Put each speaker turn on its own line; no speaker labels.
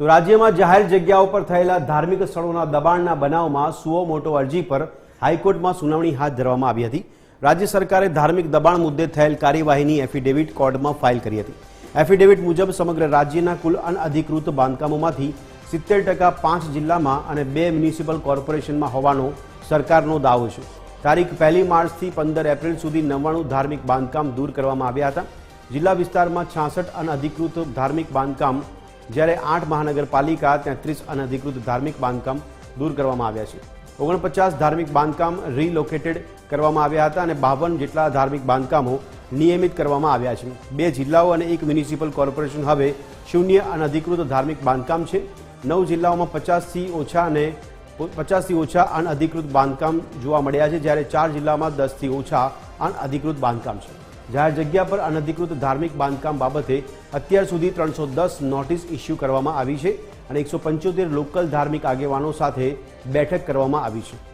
તો રાજ્યમાં જાહેર જગ્યાઓ પર થયેલા ધાર્મિક સ્થળોના દબાણના બનાવમાં સુઓ મોટો અરજી પર હાઈકોર્ટમાં સુનાવણી હાથ ધરવામાં આવી હતી. રાજ્ય સરકારે ધાર્મિક દબાણ મુદ્દે થયેલ કાર્યવાહીની એફિડેવિટ કોર્ટમાં ફાઇલ કરી હતી. એફિડેવિટ મુજબ સમગ્ર રાજ્યના કુલ અનઅધિકૃત બાંધકામોમાંથી સિત્તેર ટકા પાંચ જિલ્લામાં અને બે મ્યુનિસિપલ કોર્પોરેશનમાં હોવાનો સરકારનો દાવો છે. તારીખ પહેલી માર્ચથી પંદર એપ્રિલ સુધી નવ્વાણું ધાર્મિક બાંધકામ દૂર કરવામાં આવ્યા હતા. જિલ્લા વિસ્તારમાં છાસઠ અનઅધિકૃત ધાર્મિક બાંધકામ જ્યારે આઠ મહાનગરપાલિકા તેત્રીસ અનધિકૃત ધાર્મિક બાંધકામ દૂર કરવામાં આવ્યા છે. ઓગણપચાસ ધાર્મિક બાંધકામ રીલોકેટેડ કરવામાં આવ્યા હતા અને બાવન જેટલા ધાર્મિક બાંધકામો નિયમિત કરવામાં આવ્યા છે. બે જિલ્લાઓ અને એક મ્યુનિસિપલ કોર્પોરેશન હવે શૂન્ય અનધિકૃત ધાર્મિક બાંધકામ છે. નવ જિલ્લાઓમાં પચાસથી ઓછા અને પચાસથી ઓછા અનઅધિકૃત બાંધકામ જોવા મળ્યા છે, જ્યારે ચાર જિલ્લામાં દસથી ઓછા અનઅધિકૃત બાંધકામ છે. જાહેર જગ્યા પર અનધિકૃત ધાર્મિક બાંધકામ બાબતે અત્યાર સુધી ત્રણસો દસ નોટિસ ઇસ્યુ કરવામાં આવી છે અને એકસો પંચોતેર લોકલ ધાર્મિક આગેવાનો સાથે બેઠક કરવામાં આવી છે.